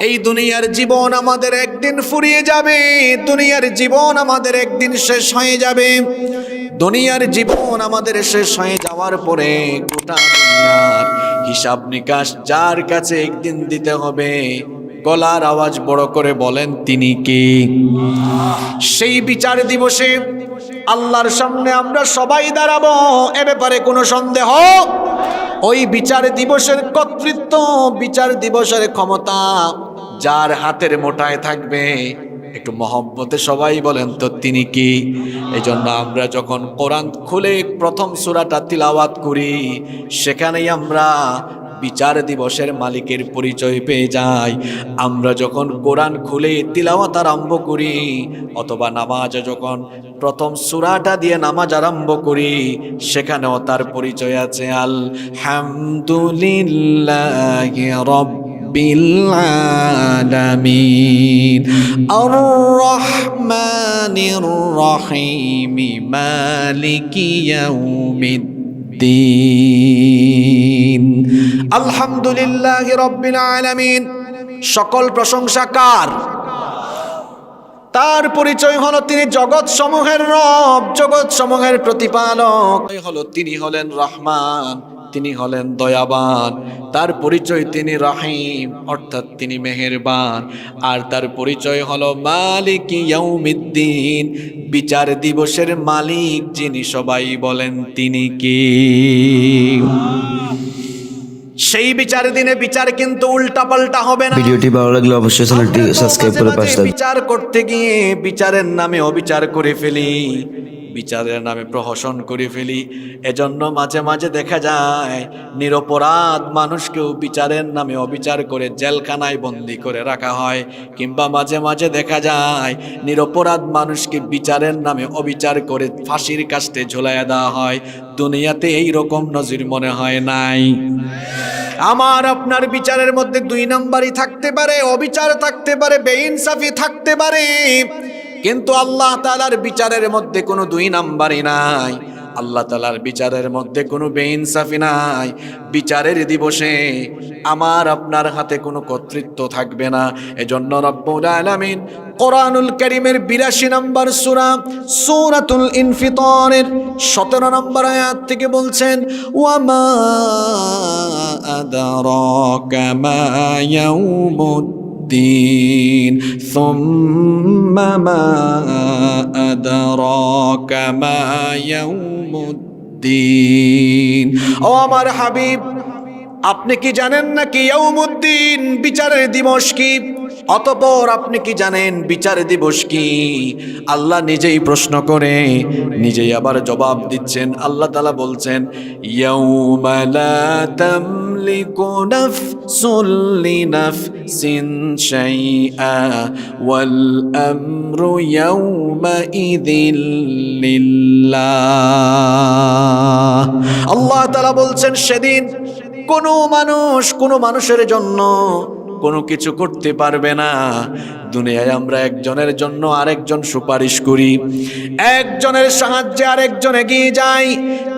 এই দুনিয়ার জীবন আমাদের একদিন ফুরিয়ে যাবে, দুনিয়ার জীবন আমাদের একদিন শেষ হয়ে যাবে। দুনিয়ার জীবন আমাদের শেষ হয়ে যাওয়ার পরে গোটা দুনিয়ার হিসাব নিকাশ যার কাছে একদিন দিতে হবে, গলার আওয়াজ বড় করে বলেন, তিনি কি? সেই বিচার দিবসে আল্লাহর সামনে আমরা সবাই দাঁড়াবো, এ ব্যাপারে কোনো সন্দেহ? ওই বিচার দিবসের কর্তৃত্ব, বিচার দিবসের ক্ষমতা যার হাতের মোটায় থাকবে, একটু মহব্বতে সবাই বলেন তো তিনি কি? এই জন্য আমরা যখন কোরআন খুলে প্রথম সুরাটা তিলাওয়াত করি, সেখানেই আমরা বিচার দিবসের মালিকের পরিচয় পেয়ে যাই আমরা যখন কোরআন খুলে, তিলাওয়াত আরম্ভ করি, অথবা নামাজ যখন প্রথম সুরাটা দিয়ে নামাজ আরম্ভ করি, সেখানেও তার পরিচয় আছে আল হামদুলিল্লাহ রব্বিল আলামিন। আর রহমানির রহিম। মালিকি আলহামদুলিল্লাহ রব্বিল আলামিন। সকল প্রশংসা কার? তার পরিচয় হলো তিনি জগৎ সমূহের রব জগৎ সমূহের প্রতিপালক হলো, তিনি হলেন রহমান, তিনি হলেন দয়াবান। তার পরিচয় তিনি রাহিম, অর্থাৎ তিনি মেহেরবান। আর তার পরিচয় হলো মালিক ইয়াউমিদ্দিন, বিচার দিবসের মালিক যিনি সবাই বলেন তিনি কি। সেই বিচার দিনে বিচার কিন্তু উল্টা পাল্টা হবে না। ভিডিওটি ভালো লাগলে অবশ্যই চ্যানেলটি সাবস্ক্রাইব করে পাশে বিচার করতে গিয়ে বিচারের নামে অবিচার করে ফেলি। বিচারের নামে প্রহসন করে ফেলি। এজন্য মাঝে মাঝে দেখা যায়, নিরপরাধ মানুষকেও বিচারের নামে অবিচার করে জেলখানায় বন্দি করে রাখা হয়। কিংবা মাঝে মাঝে দেখা যায়, নিরপরাধ মানুষকে বিচারের নামে অবিচার করে ফাঁসির কাস্টে ঝোলাইয়া দেওয়া হয়। দুনিয়াতে এই রকম নজির মনে হয় নাই। আমার আপনার বিচারের মধ্যে দুই নাম্বারই থাকতে পারে, অবিচার থাকতে পারে, বেইনসাফি থাকতে পারে। কিন্তু আল্লাহ তালার বিচারের মধ্যে কোনো দুই নাম্বারই নাই। আল্লাহ তালার বিচারের মধ্যে কোনো বেইনসাফি নাই। বিচারের দিবসে আমার আপনার হাতে কোনো কর্তৃত্ব থাকবে না। এজন্য রব্বুল আলামিন কোরআনুল করিমের বিরাশি নম্বর সুরা, সুরাতুল ইনফিতরের সতেরো নম্বর আয়াত থেকে বলছেন, ওয়ামা আদারাকা মা ইয়াউমুদ্দিন সুম্মা মা আদারাকা মা ইয়াউমুদ্দিন ও আমার হাবিব আপনি কি জানেন নাকি ইয়াউমুদ্দিন? বিচারের দিবস কি? অতপর আপনি কি জানেন বিচার দিবস কি? আল্লাহ নিজেই প্রশ্ন করে, নিজেই আবার জবাব দিচ্ছেন। আল্লাহ তালা বলছেন আল্লাহ তাআলা বলছেন, সেদিন কোনো মানুষ কোনো মানুষের জন্য কোনো কিছু করতে পারবে না। দুনিয়ায় আমরা একজনের জন্য আরেকজন সুপারিশ করি। একজনের সাহায্যে আরেকজন এগিয়ে যাই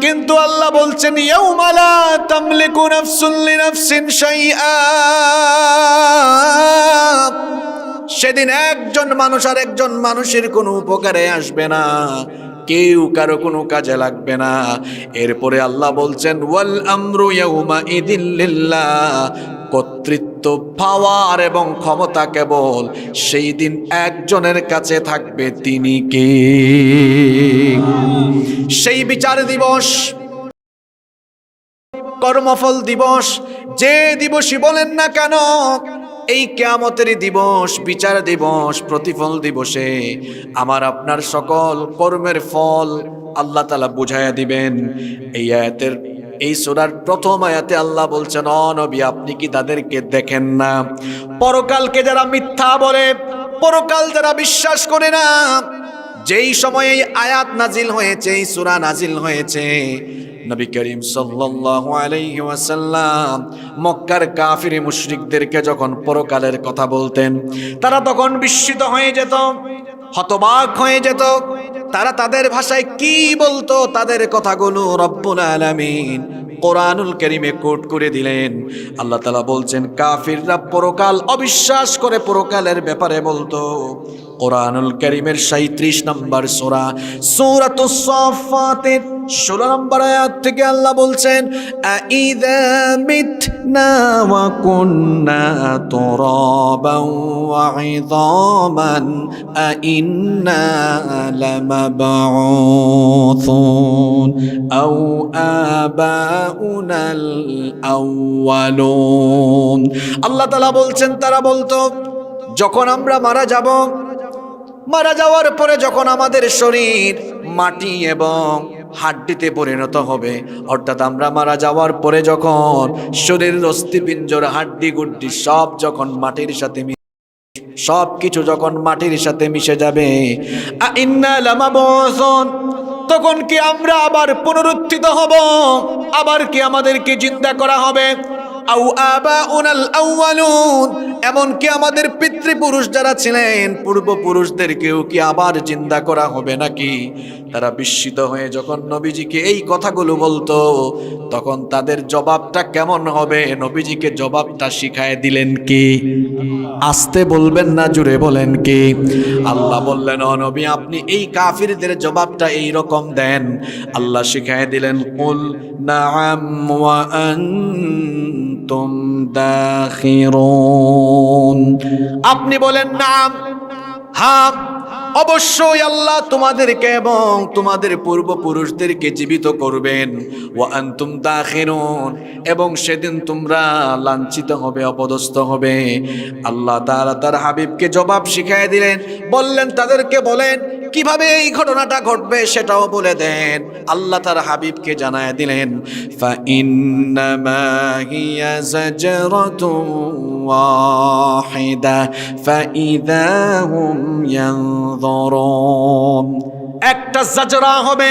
কিন্তু আল্লাহ বলছেন সেদিন একজন মানুষ আর একজন মানুষের কোনো উপকারে আসবে না। কেউ কারও কোনো কাজে লাগবে না। এরপরে আল্লাহ বলছেন, ওয়াল আমরু ইয়াউমা ইদিল্লিল্লাহ কর্তৃত্ব, পাওয়ার এবং ক্ষমতা কেবল সেই দিন একজনের কাছে থাকবে, তিনি কে? সেই বিচার দিবস, কর্মফল দিবস, যে দিবসই বলেন না কেন এই কেয়ামতের দিবস, বিচার দিবস, প্রতিফল দিবসে আমার আপনার সকল কর্মের ফল আল্লাহ তালা বুঝাইয়া দিবেন। এই আয়াতের, এই সোরার প্রথম আয়াতে আল্লাহ বলছেন, অ নবী, আপনি কি তাদেরকে দেখেন না? পরকালকে যারা মিথ্যা বলে, পরকাল যারা বিশ্বাস করে না, যেই সময়ে আয়াত নাজিল হয়েছে, এই সূরা নাজিল হয়েছে নবী করিম সাল্লাল্লাহু আলাইহি ওয়াসাল্লাম মক্কার কাফির মুশরিকদেরকে যখন পরকালের কথা বলতেন, তারা তখন বিস্মিত হয়ে যেত, হতবাক হয়ে যেত। তারা তাদের ভাষায় কি বলতো তাদের কথাগুলো রব্বুল আলামিন কোরআনুল করিমে কোট করে দিলেন। আল্লাহ তালা বলছেন, কাফিররা পরকাল অবিশ্বাস করে পরকালের ব্যাপারে বলতো। কোরআনুল করিমের সাঁত্রিশ নম্বর সোরা সূরাত ষোলো নম্বর আয়াত থেকে আল্লাহ বলছেন আল্লাহ তালা বলছেন, তারা বলতো, যখন আমরা মারা যাব, মারা যাওয়ার পরে যখন আমাদের শরীর, মাটি এবং হাড্ডিতে পরিণত হবে অর্থাৎ আমরা মারা যাওয়ার পরে যখন শরীরের অস্থিপিঞ্জর হাড্ডি গুড্ডি সব যখন মাটির সাথে সব কিছু যখন মাটির সাথে মিশে যাবে। তখন কি আমরা আবার পুনরুত্থিত হব আবার কি আমাদেরকে চিন্তা করা হবে আউ আউয়ালুন এমনকি আমাদের পিতৃপুরুষ যারা ছিলেন, পূর্বপুরুষদেরকেও কি আবার চিন্তা করা হবে নাকি? তারা বিস্মিত হয়ে যখন নবীজিকে এই কথাগুলো বলতো, তখন তাদের জবাবটা কেমন হবে? নবীজিকে জবাবটা শিখায় দিলেন কি? আসতে বলবেন না জুড়ে বলেন কি? আল্লাহ বললেন, ও নবী, আপনি এই কাফিরদের জবাবটা এই রকম দেন। আল্লাহ শিখায় দিলেন, কুল নাআম ওয়া আনতুম দাখিরুন। আপনি বলেন নাম হ্যাঁ অবশ্যই আল্লাহ তোমাদেরকে এবং তোমাদের পূর্বপুরুষদেরকে জীবিত করবেন ও আন্তুম দাখিরুন এবং সেদিন তোমরা লাঞ্ছিত হবে অপদস্থ হবে আল্লাহ তাআলা তার হাবিবকে জবাব শিখাই দিলেন বললেন তাদেরকে বলেন কিভাবে এই ঘটনাটা ঘটবে সেটাও বলে দেন আল্লাহ তার হাবিবকে জানায় দিলেন فإنما هي زجرة واحدة فإذا هم ينظرون একটা জাজরা হবে,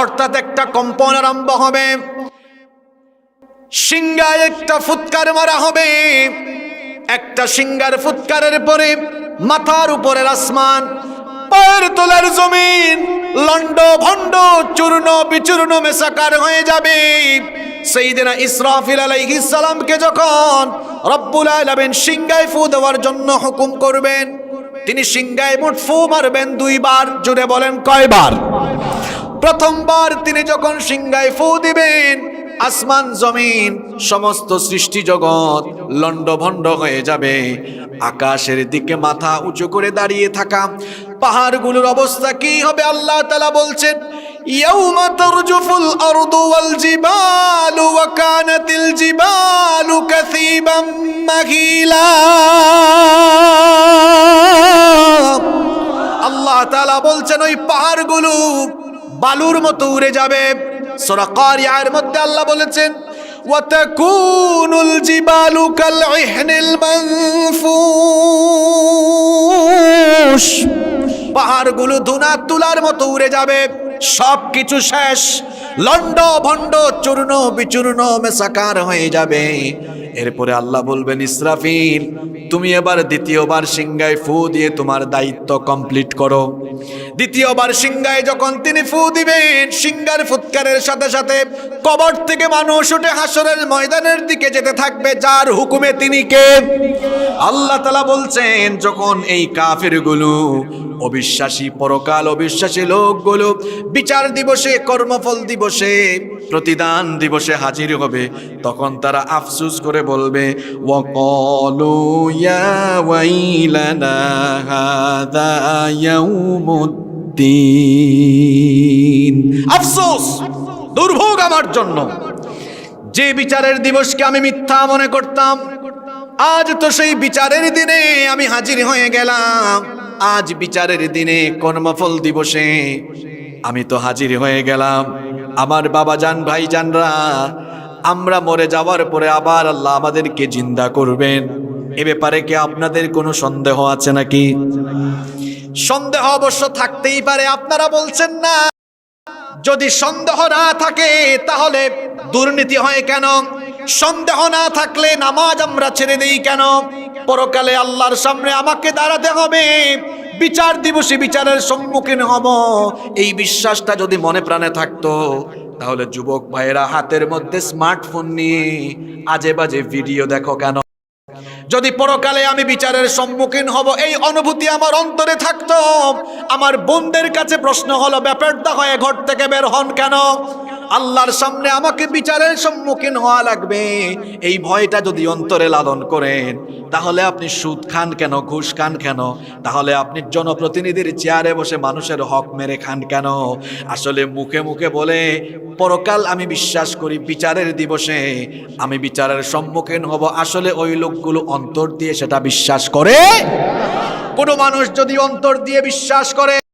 অর্থাৎ একটা কম্পন আরম্ভ হবে। সিংগায় একটা ফুৎকার মারা হবে। একটা সিংগার ফুৎকারের পরে মাথার উপরের আসমান, পায়ের তোলার জমিন লন্ড ভণ্ড, চূর্ণ বিচূর্ণ মেসাকার হয়ে যাবে। সেই দিন ইসরাফিল আলাইহিস যখন রব্বুল আলামিন সিংগায় ফু দেওয়ার জন্য হুকুম করবেন তিনি সিংগায় মোট ফু মারবেন দুইবার জুড়ে বলেন কয়বার প্রথমবার তিনি যখন সিংগায় ফু দিবেন আসমান জমিন সমস্ত সৃষ্টি জগৎ লণ্ডভণ্ড হয়ে যাবে আকাশের দিকে মাথা উঁচু করে দাঁড়িয়ে থাকা পাহাড়গুলোর অবস্থা কি হবে আল্লাহ তালা বলছেন يوم ترجف الأرض والجبال وكانت الجبال كثيبا مهيلا আল্লাহ বলছেন, ওই পাহাড়গুলো বালুর মতো উড়ে যাবে। সূরা কারিয়ার মধ্যে আল্লাহ বলেছেন জিবালু কাল ইহনিল মানফুশ। পাহাড়গুলো ধুনা তুলার মতো উড়ে যাবে। সব কিছু শেষ। লন্ড ভণ্ড চূর্ণ বিচূর্ণ মেসাকার হয়ে যাবে। এরপরে আল্লাহ বলবেন, ইসরাফিল, তুমি এবার দ্বিতীয়বার সিংগায় ফু দিয়ে তোমার দায়িত্ব কমপ্লিট করো। দ্বিতীয়বার সিংগায় যখন তিনি ফু দিবেন সিংগার ফুৎকারের সাথে সাথে কবর থেকে মানুষ উঠে হাসরের ময়দানের দিকে যেতে থাকবে, যার হুকুমে তিনি কে? আল্লাহ তালা বলছেন, যখন এই কাফের কাফেরগুলো, অবিশ্বাসী, পরকাল অবিশ্বাসী লোকগুলো বিচার দিবসে, কর্মফল দিবসে, প্রতিদান দিবসে হাজির হবে, তখন তারা আফসুস করে বলবে আফসোস, দুর্ভোগ আমার জন্য। যে বিচারের দিবসকে আমি মিথ্যা মনে করতাম, আজ তো সেই বিচারের দিনে আমি হাজির হয়ে গেলাম। আজ বিচারের দিনে কর্মফল দিবসে আমি তো হাজির হয়ে গেলাম। আমার বাবা যান ভাই জানরা আমরা মরে যাওয়ার পরে আবার আল্লাহ আমাদেরকে জিন্দা করবেন। এ ব্যাপারে কি আপনাদের কোনো সন্দেহ আছে নাকি? সন্দেহ অবশ্য থাকতেই পারে, আপনারা বলছেন না। যদি সন্দেহ না থাকে, তাহলে দুর্নীতি হয় কেন? সন্দেহ না থাকলে নামাজ আমরা ছেড়ে দেই কেন? পরকালে আল্লাহর সামনে আমাকে দাঁড়াতে হবে। বিচার দিবসে বিচারের সম্মুখীন হব। এই বিশ্বাসটা যদি মনে প্রাণে থাকতো তাহলে যুবক ভাইয়েরা, হাতের মধ্যে স্মার্টফোন নিয়ে আজে বাজে ভিডিও দেখো কেন? যদি পরকালে আমি বিচারের সম্মুখীন হব, এই অনুভূতি আমার অন্তরে থাকত। আমার বোনদের কাছে প্রশ্ন হলো, ব্যাপারটা হয়ে ঘর থেকে বের হন কেন? আল্লাহর সামনে আমাকে বিচারের সম্মুখীন হওয়া লাগবে। এই ভয়টা যদি অন্তরে লালন করেন, তাহলে আপনি সুদ খান কেন, ঘুষ খান কেন? তাহলে আপনি জনপ্রতিনিধির চেয়ারে বসে মানুষের হক মেরে খান কেন? আসলে মুখে মুখে বলে, পরকাল আমি বিশ্বাস করি বিচারের দিবসে। আমি বিচারের সম্মুখীন হব। আসলে ওই লোকগুলো অন্তর দিয়ে সেটা বিশ্বাস করে। কোনো মানুষ যদি অন্তর দিয়ে বিশ্বাস করে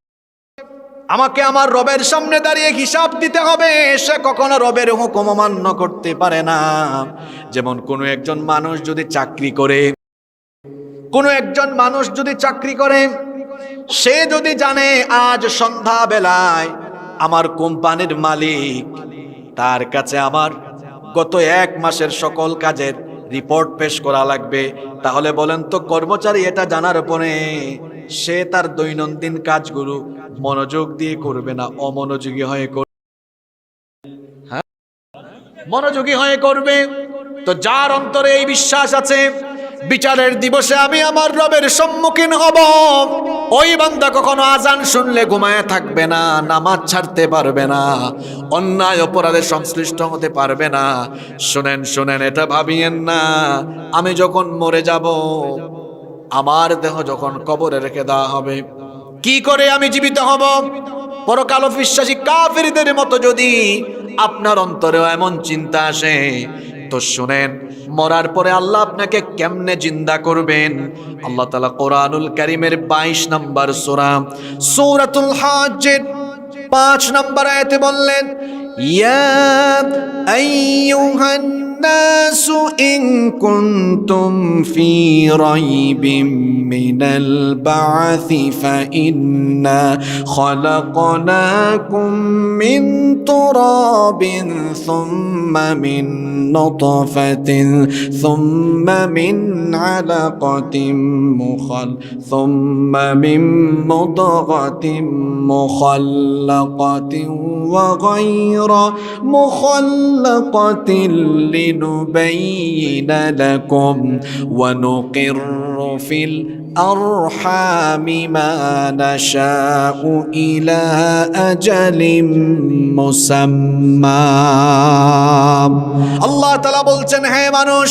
আমাকে আমার রবের সামনে দাঁড়িয়ে হিসাব দিতে হবে। সে কখনো রবের হুকুম অমান্য করতে পারে না। যেমন কোনো একজন মানুষ যদি চাকরি করে, কোনো একজন মানুষ যদি চাকরি করে, সে যদি জানে আজ সন্ধ্যা বেলায় আমার কোম্পানির মালিক, তার কাছে আমার গত এক মাসের সকল কাজের রিপোর্ট পেশ করা লাগবে। তাহলে বলেন তো, কর্মচারী এটা জানার পরে সে তার দৈনন্দিন কাজগুলো মনোযোগ দিয়ে করবে না, অমনোযোগী হয়ে করবে হ্যাঁ? মনোযোগী হয়ে করবে। তো যার অন্তরে এই বিশ্বাস আছে, বিচারের দিবসে আমি আমার রবের সম্মুখীন হব। ওই বান্দা কখনো আজান শুনলে ঘুমায় থাকবে না, নামাজ ছাড়তে পারবে না, অন্যায় অপরাধে সংশ্লিষ্ট হতে পারবে না। শুনেন শুনেন, এটা ভাবিয়েন না। আমি যখন মরে যাব, আমার দেহ যখন কবরে রেখে দেওয়া হবে কি করে আমি জীবিত হব? পরকাল বিশ্বাসী কাফিরদের মতো যদি আপনার অন্তরেও এমন চিন্তা আসে, তো শুনেন, মরার পরে আল্লাহ আপনাকে কেমনে জিন্দা করবেন? আল্লাহ তালা কোরআনুল করিমের বাইশ নম্বর সোরা, সৌরাতুল হাজের পাঁচ নম্বর আয়াতে বললেন, ইয়া আইয়ুহান الناس إن كنتم في ريب من البعث فإنا خلقناكم من تراب ثم من نطفة ثم من علقة مخل ثم من مضغة مخلقة وغير مخلقة لنبين لكم ونقر في الأرحام ما نشاء إلى أجل مسمى الله تعالى বলছেন হ্যাঁ মানুষ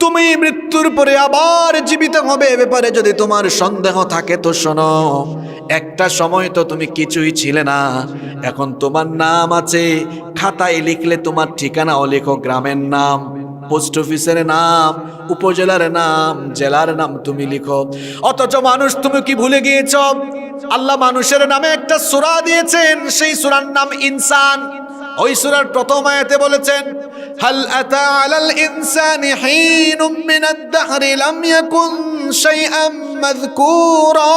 তুমি মৃত্যুর পরে আবার জীবিত হবে এ ব্যাপারে যদি তোমার সন্দেহ থাকে তো শোনো একটা সময় তো তুমি কিছুই ছিলে না। এখন তোমার নাম আছে, খাতায় লিখলে তোমার ঠিকানাও লেখো গ্রামের নাম, পোস্ট অফিসের নাম, উপজেলার নাম, জেলার নাম তুমি লিখো। অথচ মানুষ তুমি কি ভুলে গিয়েছ? আল্লাহ মানুষের নামে একটা সূরা দিয়েছেন, সেই সুরার নাম ইনসান। ওই সুরার প্রথম আয়াতে বলেছেন, হাল আতা আলাল ইনসানি হিনুম মিনাদ দাহরি লাম ইয়াকুন শাইআম? মাযকুরা।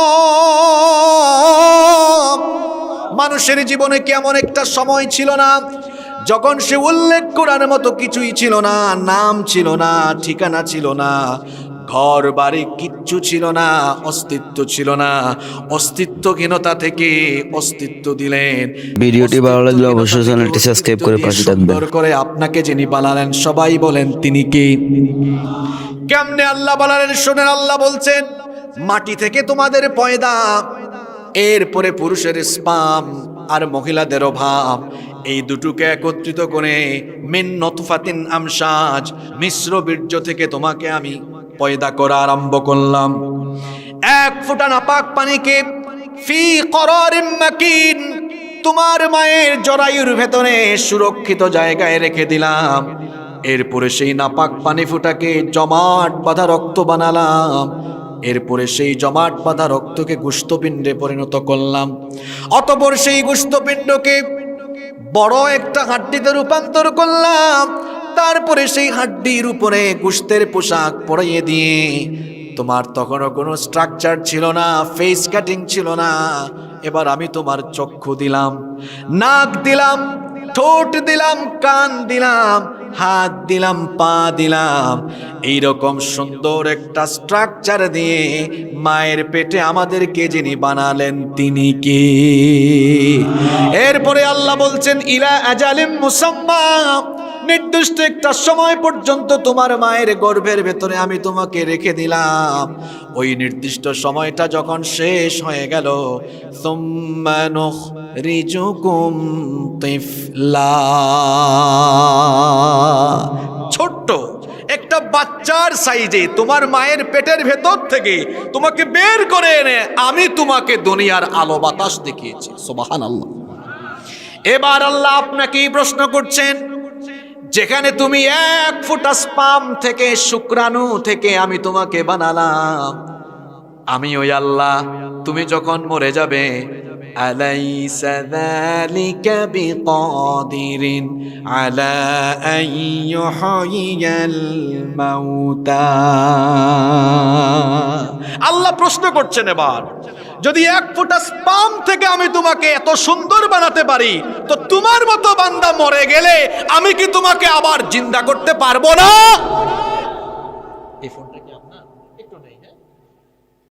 মানুষের জীবনে কি এমন একটা সময় ছিল না যখন সে উল্লেখ করার মতো কিছুই ছিল না নাম ছিল না ঠিকানা ছিল না ঘর বাড়ি কিচ্ছু ছিল না অস্তিত্ব ছিল না অস্তিত্বহীনতা থেকে অস্তিত্ব দিলেন। ভিডিওটি ভালো লাগলে অবশ্যই চ্যানেলটি সাবস্ক্রাইব করে পাশে থাকবেন। করে আপনাকে যিনি বানালেন সবাই বলেন তিনি কি। কেমনে আল্লাহ বানালেন শোনেন আল্লাহ বলছেন মাটি থেকে তোমাদের পয়দা, এরপরে পুরুষের স্পাম আর মহিলাদের অভাব। এই দুটোকে একত্রিত করে মিন নতফাতিন আমসাজ, মিশ্র বীর্য থেকে তোমাকে আমি পয়দা করা আরম্ভ করলাম। এক ফোঁটা নাপাক পানিকে ফি করারিম মাকিন, তোমার মায়ের জরায়ুর ভেতরে সুরক্ষিত জায়গায় রেখে দিলাম। এরপরে সেই নাপাক পানি ফুটাকে জমাট বাঁধা রক্ত বানালাম। এরপরে সেই জমাট বাঁধা রক্তকে গুস্তপিণ্ডে পরিণত করলাম। অতপর সেই গুস্তপিণ্ডকে বড় একটা হাড্ডিতে রূপান্তর করলাম। তারপরে সেই হাড্ডির উপরে গুস্তের পোশাক পরাইয়ে দিয়ে, তোমার তখনও কোনো স্ট্রাকচার ছিল না ফেস কাটিং ছিল না। এবার আমি তোমার চক্ষু দিলাম, নাক দিলাম, ঠোঁট দিলাম, কান দিলাম। হাত দিলাম, পা দিলাম। এইরকম সুন্দর একটা স্ট্রাকচার দিয়ে মায়ের পেটে আমাদেরকে যিনি বানালেন, তিনি কে? এরপরে আল্লাহ বলছেন, ইলা আজালিম মুসাম্মা। নির্দিষ্ট একটা সময় পর্যন্ত তোমার মায়ের গর্ভের ভেতরে আমি তোমাকে রেখে দিলাম। ওই নির্দিষ্ট সময়টা যখন শেষ হয়ে গেল ছোট্ট একটা বাচ্চার সাইজে তোমার মায়ের পেটের ভেতর থেকে তোমাকে বের করে এনে আমি তোমাকে দুনিয়ার আলো বাতাস দেখিয়েছি। সোবাহান আল্লাহ এবার আল্লাহ আপনাকে এই প্রশ্ন করছেন যেখানে তুমি এক ফুটা স্পাম থেকে, শুক্রাণু থেকে আমি তোমাকে বানালাম। আমি ওই আল্লাহ, তুমি যখন মরে যাবে আলা আল্লাহ প্রশ্ন করছেন এবার যদি এক ফোঁটা স্পাম থেকে আমি তোমাকে এত সুন্দর বানাতে পারি, তো তোমার মতো বান্দা মরে গেলে আমি কি তোমাকে আবার জিন্দা করতে পারব না? এই ফোনটা